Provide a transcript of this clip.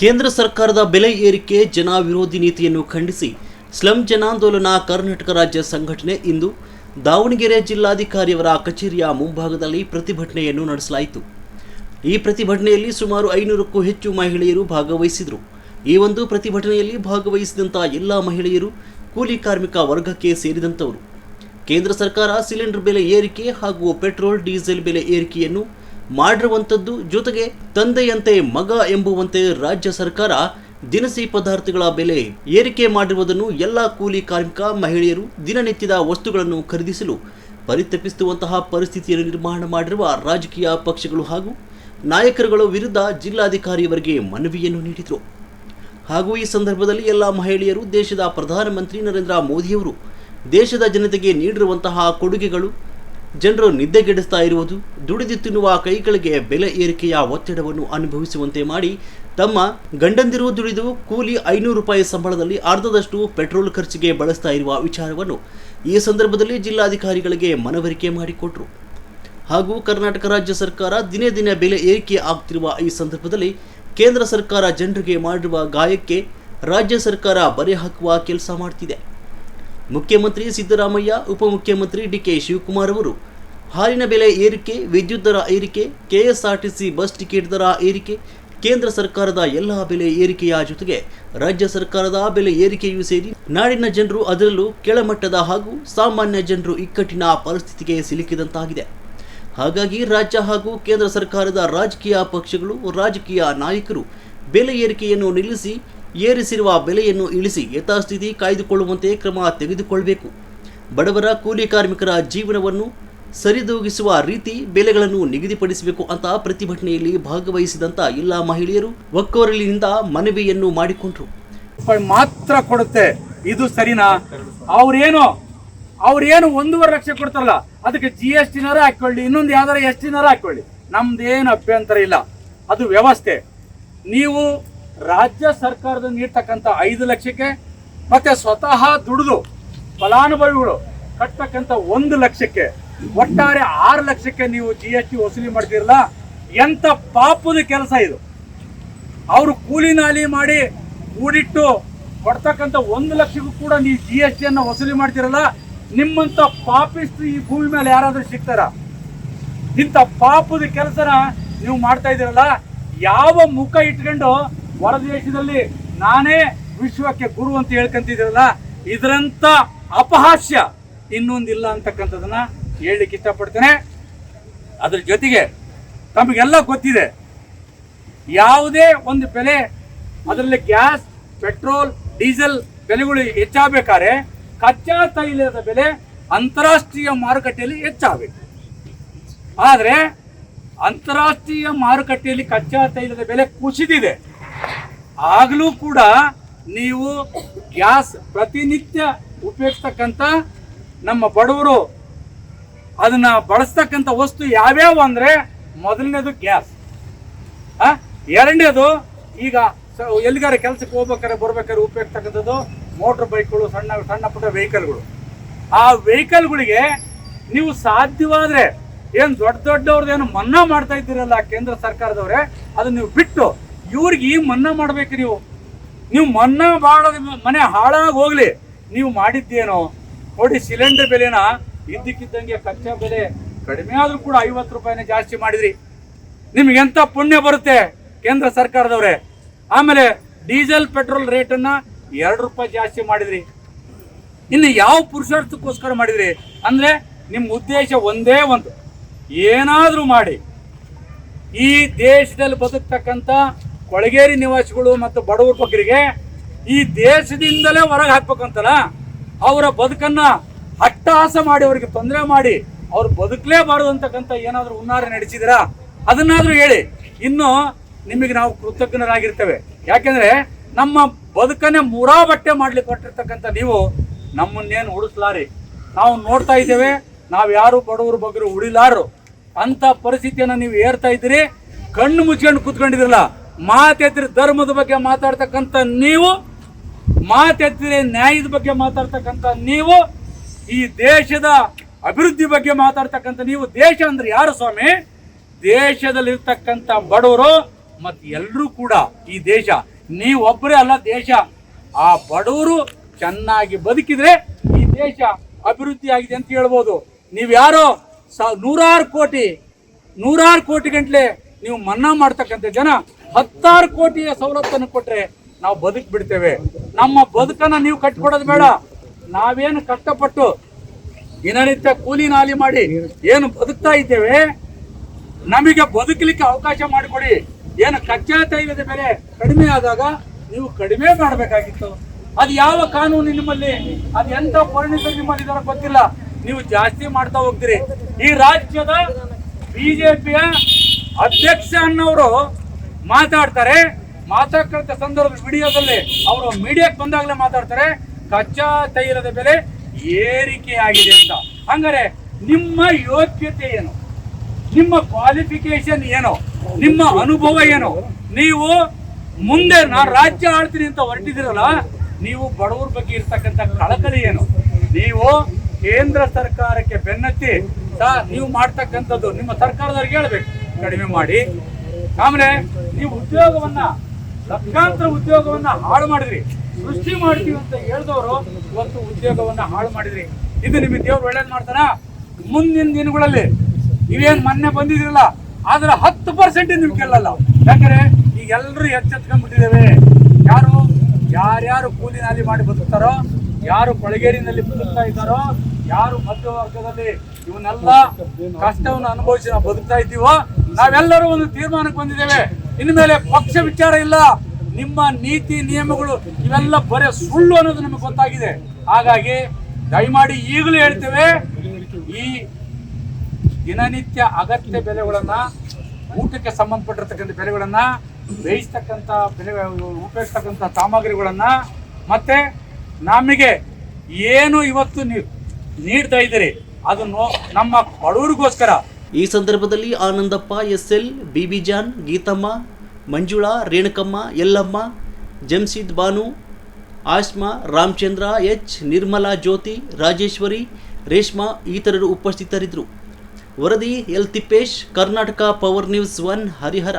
ಕೇಂದ್ರ ಸರ್ಕಾರದ ಬೆಲೆ ಏರಿಕೆ ಜನ ವಿರೋಧಿ ನೀತಿಯನ್ನು ಖಂಡಿಸಿ ಸ್ಲಂ ಜನಾಂದೋಲನ ಕರ್ನಾಟಕ ರಾಜ್ಯ ಸಂಘಟನೆ ಇಂದು ದಾವಣಗೆರೆ ಜಿಲ್ಲಾಧಿಕಾರಿಯವರ ಕಚೇರಿಯ ಮುಂಭಾಗದಲ್ಲಿ ಪ್ರತಿಭಟನೆಯನ್ನು ನಡೆಸಲಾಯಿತು. ಈ ಪ್ರತಿಭಟನೆಯಲ್ಲಿ ಸುಮಾರು ಐನೂರಕ್ಕೂ ಹೆಚ್ಚು ಮಹಿಳೆಯರು ಭಾಗವಹಿಸಿದರು. ಈ ಒಂದು ಪ್ರತಿಭಟನೆಯಲ್ಲಿ ಭಾಗವಹಿಸಿದಂಥ ಎಲ್ಲ ಮಹಿಳೆಯರು ಕೂಲಿ ಕಾರ್ಮಿಕ ವರ್ಗಕ್ಕೆ ಸೇರಿದಂಥವರು. ಕೇಂದ್ರ ಸರ್ಕಾರ ಸಿಲಿಂಡರ್ ಬೆಲೆ ಏರಿಕೆ ಹಾಗೂ ಪೆಟ್ರೋಲ್, ಡೀಸೆಲ್ ಬೆಲೆ ಏರಿಕೆಯನ್ನು ಮಾಡಿರುವಂಥದ್ದು ಜೊತೆಗೆ ತಂದೆಯಂತೆ ಮಗ ಎಂಬುವಂತೆ ರಾಜ್ಯ ಸರ್ಕಾರ ದಿನಸಿ ಪದಾರ್ಥಗಳ ಬೆಲೆ ಏರಿಕೆ ಮಾಡಿರುವುದನ್ನು ಎಲ್ಲ ಕೂಲಿ ಕಾರ್ಮಿಕ, ಮಹಿಳೆಯರು ದಿನನಿತ್ಯದ ವಸ್ತುಗಳನ್ನು ಖರೀದಿಸಲು ಪರಿತಪಿಸುವಂತಹ ಪರಿಸ್ಥಿತಿಯನ್ನು ನಿರ್ಮಾಣ ಮಾಡಿರುವ ರಾಜಕೀಯ ಪಕ್ಷಗಳು ಹಾಗೂ ನಾಯಕರುಗಳ ವಿರುದ್ಧ ಜಿಲ್ಲಾಧಿಕಾರಿಯವರಿಗೆ ಮನವಿಯನ್ನು ನೀಡಿದರು. ಹಾಗೂ ಈ ಸಂದರ್ಭದಲ್ಲಿ ಎಲ್ಲ ಮಹಿಳೆಯರು ದೇಶದ ಪ್ರಧಾನಮಂತ್ರಿ ನರೇಂದ್ರ ಮೋದಿಯವರು ದೇಶದ ಜನತೆಗೆ ನೀಡಿರುವಂತಹ ಕೊಡುಗೆಗಳು ಜನರು ನಿದ್ದೆಗೆಡಿಸ್ತಾ ಇರುವುದು, ದುಡಿದು ತಿನ್ನುವ ಕೈಗಳಿಗೆ ಬೆಲೆ ಏರಿಕೆಯ ಒತ್ತಡವನ್ನು ಅನುಭವಿಸುವಂತೆ ಮಾಡಿ, ತಮ್ಮ ಗಂಡಂದಿರು ದುಡಿದು ಕೂಲಿ ಐನೂರು ರೂಪಾಯಿ ಸಂಬಳದಲ್ಲಿ ಅರ್ಧದಷ್ಟು ಪೆಟ್ರೋಲ್ ಖರ್ಚಿಗೆ ಬಳಸ್ತಾ ಇರುವ ವಿಚಾರವನ್ನು ಈ ಸಂದರ್ಭದಲ್ಲಿ ಜಿಲ್ಲಾಧಿಕಾರಿಗಳಿಗೆ ಮನವರಿಕೆ ಮಾಡಿಕೊಟ್ರು. ಹಾಗೂ ಕರ್ನಾಟಕ ರಾಜ್ಯ ಸರ್ಕಾರ ದಿನೇ ದಿನೇ ಬೆಲೆ ಏರಿಕೆ ಆಗ್ತಿರುವ ಈ ಸಂದರ್ಭದಲ್ಲಿ ಕೇಂದ್ರ ಸರ್ಕಾರ ಜನರಿಗೆ ಮಾಡಿರುವ ಗಾಯಕ್ಕೆ ರಾಜ್ಯ ಸರ್ಕಾರ ಬರೆ ಹಾಕುವ ಕೆಲಸ ಮಾಡ್ತಿದೆ. ಮುಖ್ಯಮಂತ್ರಿ ಸಿದ್ದರಾಮಯ್ಯ, ಉಪಮುಖ್ಯಮಂತ್ರಿ ಡಿಕೆ ಶಿವಕುಮಾರ್ ಅವರು. ಹಾಲಿನ ಬೆಲೆ ಏರಿಕೆ, ವಿದ್ಯುತ್ ದರ ಏರಿಕೆ, ಕೆಎಸ್ಆರ್ಟಿಸಿ ಬಸ್ ಟಿಕೆಟ್ ದರ ಏರಿಕೆ, ಕೇಂದ್ರ ಸರ್ಕಾರದ ಎಲ್ಲ ಬೆಲೆ ಏರಿಕೆಯ ಜೊತೆಗೆ ರಾಜ್ಯ ಸರ್ಕಾರದ ಬೆಲೆ ಏರಿಕೆಯೂ ಸೇರಿ ನಾಡಿನ ಜನರು ಅದರಲ್ಲೂ ಕೆಳಮಟ್ಟದ ಹಾಗೂ ಸಾಮಾನ್ಯ ಜನರು ಇಕ್ಕಟ್ಟಿನ ಪರಿಸ್ಥಿತಿಗೆ ಸಿಲುಕಿದಂತಾಗಿದೆ. ಹಾಗಾಗಿ ರಾಜ್ಯ ಹಾಗೂ ಕೇಂದ್ರ ಸರ್ಕಾರದ ರಾಜಕೀಯ ಪಕ್ಷಗಳು, ರಾಜಕೀಯ ನಾಯಕರು ಬೆಲೆ ಏರಿಕೆಯನ್ನು ನಿಲ್ಲಿಸಿ ಏರಿಸಿರುವ ಬೆಲೆಯನ್ನು ಇಳಿಸಿ ಯಥಾಸ್ಥಿತಿ ಕಾಯ್ದುಕೊಳ್ಳುವಂತೆ ಕ್ರಮ ತೆಗೆದುಕೊಳ್ಳಬೇಕು ಬಡವರ ಕೂಲಿ ಕಾರ್ಮಿಕರ ಜೀವನವನ್ನು ಸರಿದೂಗಿಸುವ ರೀತಿ ಬೆಲೆಗಳನ್ನು ನಿಗದಿಪಡಿಸಬೇಕು ಅಂತ ಪ್ರತಿಭಟನೆಯಲ್ಲಿ ಭಾಗವಹಿಸಿದಂತ ಎಲ್ಲ ಮಹಿಳೆಯರು ಒಕ್ಕೋರಲಿನಿಂದ ಮನವಿಯನ್ನು ಮಾಡಿಕೊಂಡರು. ಮಾತ್ರ ಕೊಡುತ್ತೆ, ಇದು ಸರಿನಾ? ಅವ್ರೇನು ಅವ್ರೇನು ಒಂದೂವರೆ ಲಕ್ಷ ಕೊಡ್ತಾರಲ್ಲ, ಅದಕ್ಕೆ ಜಿ ಎಸ್ ಟಿನಾರ ಹಾಕೊಳ್ಳಿ ಇನ್ನೊಂದು ಯಾವ್ದಾರ ಎಸ್ ಟಿನಾರ ಹಾಕೊಳ್ಳಿ ನಮ್ದೇನು ಅಭ್ಯಂತರ ಇಲ್ಲ. ಅದು ವ್ಯವಸ್ಥೆ. ನೀವು ರಾಜ್ಯ ಸರ್ಕಾರದ ನೀಡ್ತಕ್ಕಂಥ ಐದು ಲಕ್ಷಕ್ಕೆ ಮತ್ತೆ ಸ್ವತಃ ದುಡಿದು ಫಲಾನುಭವಿಗಳು ಕಟ್ತಕ್ಕಂಥ ಒಂದು ಲಕ್ಷಕ್ಕೆ, ಒಟ್ಟಾರೆ ಆರು ಲಕ್ಷಕ್ಕೆ ನೀವು ಜಿ ಎಸ್ ಟಿ ವಸೂಲಿ ಮಾಡ್ತೀರಲ್ಲ ಎಂತ ಪಾಪದ ಕೆಲಸ ಇದು. ಅವರು ಕೂಲಿ ನಾಲಿ ಮಾಡಿ ಕೂಡಿಟ್ಟು ಕೊಡ್ತಕ್ಕಂಥ ಒಂದು ಲಕ್ಷಕ್ಕೂ ಕೂಡ ನೀವು ಜಿ ಎಸ್ ಟಿಯನ್ನು ವಸೂಲಿ ಮಾಡ್ತಿರಲ್ಲ ನಿಮ್ಮಂತ ಪಾಪಿಸ್ತು ಈ ಭೂಮಿ ಮೇಲೆ ಯಾರಾದರೂ ಸಿಗ್ತಾರ? ಇಂಥ ಪಾಪದ ಕೆಲಸನ ನೀವು ಮಾಡ್ತಾ ಇದ್ದೀರಲ್ಲ, ಯಾವ ಮುಖ ಇಟ್ಕೊಂಡು ಹೊರ ದೇಶದಲ್ಲಿ ನಾನೇ ವಿಶ್ವಕ್ಕೆ ಗುರು ಅಂತ ಹೇಳ್ಕೊಂತಿದ್ದೀರಲ್ಲ, ಇದರಂತ ಅಪಹಾಸ್ಯ ಇನ್ನೊಂದಿಲ್ಲ ಅಂತಕ್ಕಂಥದನ್ನ ಹೇಳಲಿಕ್ಕೆ ಇಷ್ಟಪಡ್ತೇನೆ. ಅದ್ರ ಜೊತೆಗೆ ತಮಗೆಲ್ಲ ಗೊತ್ತಿದೆ, ಯಾವುದೇ ಒಂದು ಬೆಲೆ, ಅದರಲ್ಲಿ ಗ್ಯಾಸ್, ಪೆಟ್ರೋಲ್, ಡೀಸೆಲ್ ಬೆಲೆಗಳು ಹೆಚ್ಚಾಗಬೇಕಾದ್ರೆ ಕಚ್ಚಾ ತೈಲದ ಬೆಲೆ ಅಂತಾರಾಷ್ಟ್ರೀಯ ಮಾರುಕಟ್ಟೆಯಲ್ಲಿ ಹೆಚ್ಚಾಗಬೇಕು. ಆದರೆ ಅಂತಾರಾಷ್ಟ್ರೀಯ ಮಾರುಕಟ್ಟೆಯಲ್ಲಿ ಕಚ್ಚಾ ತೈಲದ ಬೆಲೆ ಕುಸಿದಿದೆ. ಆಗಲೂ ಕೂಡ ನೀವು ಗ್ಯಾಸ್ ಪ್ರತಿನಿತ್ಯ ಉಪಯೋಗಿಸ್ತಕ್ಕಂಥ ನಮ್ಮ ಬಡವರು ಅದನ್ನ ಬಳಸ್ತಕ್ಕಂಥ ವಸ್ತು ಯಾವ್ಯಾವ ಅಂದರೆ ಮೊದಲನೇದು ಗ್ಯಾಸ್. ಎರಡನೇದು ಈಗ ಎಲ್ಲಿಗಾರ ಕೆಲಸಕ್ಕೆ ಹೋಗ್ಬೇಕಾದ್ರೆ ಬರ್ಬೇಕಾದ್ರೆ ಉಪಯೋಗಿಸ್ತಕ್ಕಂಥದ್ದು ಮೋಟ್ರ್ ಬೈಕ್ಗಳು ಸಣ್ಣ ಸಣ್ಣ ಪುಟ್ಟ ವೆಹಿಕಲ್ಗಳು ಆ ವೆಹಿಕಲ್ಗಳಿಗೆ ನೀವು ಸಾಧ್ಯವಾದ್ರೆ ಏನು ದೊಡ್ಡ ದೊಡ್ಡವ್ರದ್ದೇನು ಮನ್ನಾ ಮಾಡ್ತಾ ಇದ್ದೀರಲ್ಲ ಕೇಂದ್ರ ಸರ್ಕಾರದವರೇ, ಅದನ್ನ ನೀವು ಬಿಟ್ಟು ಇವ್ರಿಗೆ ಮನ್ನಾ ಮಾಡ್ಬೇಕು ನೀವು. ನೀವು ಮನ್ನಾ ಮಾಡೋದು ಮನೆ ಹಾಳಾಗಿ ಹೋಗ್ಲಿ. ನೀವು ಮಾಡಿದ್ದೇನೋ. ನೋಡಿ, ಸಿಲಿಂಡರ್ ಬೆಲೆನ ಇದ್ದಕ್ಕಿದ್ದಂಗೆ ಕಚ್ಚಾ ಬೆಲೆ ಕಡಿಮೆ ಆದ್ರೂ ಕೂಡ ಐವತ್ತು ರೂಪಾಯಿನ ಜಾಸ್ತಿ ಮಾಡಿದ್ರಿ. ನಿಮ್ಗೆ ಎಂತ ಪುಣ್ಯ ಬರುತ್ತೆ ಕೇಂದ್ರ ಸರ್ಕಾರದವ್ರೆ. ಆಮೇಲೆ ಡೀಸೆಲ್, ಪೆಟ್ರೋಲ್ ರೇಟನ್ನು ಎರಡು ರೂಪಾಯಿ ಜಾಸ್ತಿ ಮಾಡಿದ್ರಿ. ಇನ್ನು ಯಾವ ಪುರುಷಾರ್ಥಕ್ಕೋಸ್ಕರ ಮಾಡಿದ್ರಿ? ಅಂದ್ರೆ ನಿಮ್ಮ ಉದ್ದೇಶ ಒಂದೇ ಒಂದು. ಏನಾದರೂ ಮಾಡಿ. ಈ ದೇಶದಲ್ಲಿ ಬದುಕ್ತಕ್ಕಂಥ ಕೊಳಗೇರಿ ನಿವಾಸಿಗಳು ಮತ್ತು ಬಡವರ ಬಗ್ಗರಿಗೆ ಈ ದೇಶದಿಂದಲೇ ಹೊರಗೆ ಹಾಕ್ಬೇಕಂತಲ್ಲ, ಅವರ ಬದುಕನ್ನ ಅಟ್ಟಹಾಸ ಮಾಡಿ ಅವರಿಗೆ ತೊಂದರೆ ಮಾಡಿ ಅವ್ರು ಬದುಕಲೇಬಾರದು ಅಂತಕ್ಕಂಥ ಏನಾದರೂ ಹುನ್ನಾರ ನಡೆಸಿದಿರಾ ಅದನ್ನಾದರೂ ಹೇಳಿ. ಇನ್ನು ನಿಮಗೆ ನಾವು ಕೃತಜ್ಞರಾಗಿರ್ತೇವೆ. ಯಾಕೆಂದರೆ ನಮ್ಮ ಬದುಕನ್ನೇ ಮುರಾ ಬಟ್ಟೆ ಮಾಡಲಿ ಕೊಟ್ಟಿರ್ತಕ್ಕಂಥ ನೀವು ನಮ್ಮನ್ನೇನು ಉಳಿಸ್ಲಾರಿ. ನಾವು ನೋಡ್ತಾ ಇದ್ದೇವೆ, ನಾವು ಯಾರು ಬಡವರು ಬಗ್ಗರು ಉಳಿಲಾರು ಅಂಥ ಪರಿಸ್ಥಿತಿಯನ್ನು ನೀವು ಏರ್ತಾ ಇದ್ದೀರಿ. ಕಣ್ಣು ಮುಚ್ಕೊಂಡು ಕೂತ್ಕೊಂಡಿದ್ರಲ್ಲ ಮಾತೆತ್ತಿರ ಧರ್ಮದ ಬಗ್ಗೆ ಮಾತಾಡ್ತಕ್ಕಂಥ ನೀವು ಮಾತೆತ್ತಿರಿ ನ್ಯಾಯದ ಬಗ್ಗೆ ಮಾತಾಡ್ತಕ್ಕಂಥ ನೀವು, ಈ ದೇಶದ ಅಭಿವೃದ್ಧಿ ಬಗ್ಗೆ ಮಾತಾಡ್ತಕ್ಕಂಥ ನೀವು, ದೇಶ ಅಂದ್ರೆ ಯಾರು ಸ್ವಾಮಿ? ದೇಶದಲ್ಲಿರ್ತಕ್ಕಂಥ ಬಡವರು ಮತ್ತು ಎಲ್ಲರೂ ಕೂಡ ಈ ದೇಶ. ನೀವೊಬ್ಬರೇ ಅಲ್ಲ ದೇಶ. ಆ ಬಡವರು ಚೆನ್ನಾಗಿ ಬದುಕಿದ್ರೆ ಈ ದೇಶ ಅಭಿವೃದ್ಧಿ ಆಗಿದೆ ಅಂತ ಹೇಳ್ಬೋದು. ನೀವು ಯಾರೋ ಸ ನೂರಾರು ಕೋಟಿ ನೂರಾರು ಕೋಟಿ ಗಂಟ್ಲೆ ನೀವು ಮನ್ನಾ ಮಾಡ್ತಕ್ಕಂಥ ಜನ ಹತ್ತಾರು ಕೋಟಿಯ ಸವಲತ್ತನ್ನು ಕೊಟ್ರೆ ನಾವು ಬದುಕ್ ಬಿಡ್ತೇವೆ. ನಮ್ಮ ಬದುಕನ್ನ ನೀವು ಕಟ್ಕೊಡೋದು ಬೇಡ. ನಾವೇನು ಕಷ್ಟಪಟ್ಟು ದಿನನಿತ್ಯ ಕೂಲಿ ನಾಲಿ ಮಾಡಿ ಏನು ಬದುಕ್ತಾ ಇದ್ದೇವೆ, ನಮಗೆ ಬದುಕಲಿಕ್ಕೆ ಅವಕಾಶ ಮಾಡಿಕೊಡಿ. ಏನು ಕಚ್ಚಾ ತೈಲದ ಬೆಲೆ ಕಡಿಮೆ ಆದಾಗ ನೀವು ಕಡಿಮೆ ಮಾಡಬೇಕಾಗಿತ್ತು. ಅದು ಯಾವ ಕಾನೂನು ನಿಮ್ಮಲ್ಲಿ, ಅದು ಎಂತ ಪರಿಣಿತ ನಿಮ್ಮಲ್ಲಿ ಇದರ ಗೊತ್ತಿಲ್ಲ. ನೀವು ಜಾಸ್ತಿ ಮಾಡ್ತಾ ಹೋಗ್ತೀರಿ. ಈ ರಾಜ್ಯದ ಬಿಜೆಪಿಯ ಅಧ್ಯಕ್ಷ ಅನ್ನೋರು ಮಾತಾಡ್ತಾರೆ. ಮಾತಾಡ್ತ ಸಂದರ್ಭ ವಿಡಿಯೋದಲ್ಲಿ ಅವರು ಮೀಡಿಯಾಕ್ಕೆ ಬಂದಾಗಲೇ ಮಾತಾಡ್ತಾರೆ. ಕಚ್ಚಾ ತೈಲದ ಬೆಲೆ ಏರಿಕೆ ಆಗಿದೆ ಅಂತ. ಹಂಗಾರೆ ನಿಮ್ಮ ಯೋಗ್ಯತೆ ಏನು? ನಿಮ್ಮ ಕ್ವಾಲಿಫಿಕೇಶನ್ ಏನು? ನಿಮ್ಮ ಅನುಭವ ಏನು? ನೀವು ಮುಂದೆ ನಾನು ರಾಜ್ಯ ಆಳ್ತೀನಿ ಅಂತ ಹೊರಟಿದಿರಲ್ಲ ನೀವು ಬಡವರ ಬಗ್ಗೆ ಇರ್ತಕ್ಕಂಥ ಕಳಕಳಿ ಏನು? ನೀವು ಕೇಂದ್ರ ಸರ್ಕಾರಕ್ಕೆ ಬೆನ್ನತ್ತಿ ಸರ್ ನೀವು ಮಾಡ್ತಕ್ಕಂಥದ್ದು ನಿಮ್ಮ ಸರ್ಕಾರದವ್ರಿಗೆ ಹೇಳ್ಬೇಕು. ಕಡಿಮೆ ಮಾಡಿ. ಆಮೇಲೆ ನೀವು ಉದ್ಯೋಗವನ್ನ, ಲಕ್ಷಾಂತರ ಉದ್ಯೋಗವನ್ನ ಹಾಳು ಮಾಡಿದ್ರಿ. ಸೃಷ್ಟಿ ಮಾಡ್ತೀವಿ ಅಂತ ಹೇಳಿದವರು ಇವತ್ತು ಉದ್ಯೋಗವನ್ನ ಹಾಳು ಮಾಡಿದ್ರಿ. ಇದು ನಿಮಗೆ ದೇವ್ರು ಒಳ್ಳೇದ್ ಮಾಡ್ತಾರ ಮುಂದಿನ ದಿನಗಳಲ್ಲಿ. ನೀವೇನು ಮೊನ್ನೆ ಬಂದಿದ್ರಲ್ಲ ಆದ್ರೆ ಹತ್ತು ಪರ್ಸೆಂಟ್ ನಿಮ್ಗೆ ಗೆಲ್ಲಲ್ಲ ಯಾಕಂದ್ರೆ ಈಗ ಎಲ್ಲರೂ ಎಚ್ಚೆತ್ಕೊಂಡ್ಬಿಟ್ಟಿದ್ದೇವೆ. ಯಾರು, ಯಾರ್ಯಾರು ಕೂಲಿ ನಾಲಿ ಮಾಡಿ ಬದುಕ್ತಾರೋ, ಯಾರು ಕೊಳಗೇರಿನಲ್ಲಿ ಬದುಕ್ತಾ ಇದ್ದಾರೋ ಯಾರು ಮಧ್ಯವರ್ಗದಲ್ಲಿ ಇವನ್ನೆಲ್ಲ ಕಷ್ಟವನ್ನು ಅನುಭವಿಸಿ ನಾವು ಬದುಕ್ತಾ ಇದ್ದೀವೋ, ನಾವೆಲ್ಲರೂ ಒಂದು ತೀರ್ಮಾನಕ್ಕೆ ಬಂದಿದ್ದೇವೆ. ಇನ್ಮೇಲೆ ಪಕ್ಷ ವಿಚಾರ ಇಲ್ಲ. ನಿಮ್ಮ ನೀತಿ, ನಿಯಮಗಳು ಇವೆಲ್ಲ ಬರೇ ಸುಳ್ಳು ಅನ್ನೋದು ನಮಗೆ ಗೊತ್ತಾಗಿದೆ. ಹಾಗಾಗಿ ದಯಮಾಡಿ ಈಗಲೂ ಹೇಳ್ತೇವೆ, ಈ ದಿನನಿತ್ಯ ಅಗತ್ಯ ಬೆಲೆಗಳನ್ನ, ಊಟಕ್ಕೆ ಸಂಬಂಧಪಟ್ಟಿರ್ತಕ್ಕಂಥ ಬೆಲೆಗಳನ್ನ, ಬೇಯಿಸ್ತಕ್ಕಂಥ ಬೆಲೆ, ಉಪಯೋಗಿಸ್ತಕ್ಕಂಥ ಸಾಮಗ್ರಿಗಳನ್ನ, ಮತ್ತೆ ನಮಗೆ ಏನು ಇವತ್ತು ನೀವು ನೀಡ್ತಾ ಇದ್ದೀರಿ. ಅದನ್ನು ನಮ್ಮ ಬಡವರಿಗೋಸ್ಕರ. ಈ ಸಂದರ್ಭದಲ್ಲಿ Anandappa, S L, Bibi Jan, Geethamma, Manjula, Renukamma, Yellamma Jamsheed Banu, Ashma, Ramachandra, H, Nirmala Jyothi, Rajeshwari, Reshma ಇತರರು ಉಪಸ್ಥಿತರಿದ್ದರು. ವರದಿ L Tippesh, Karnataka power news one Harihara.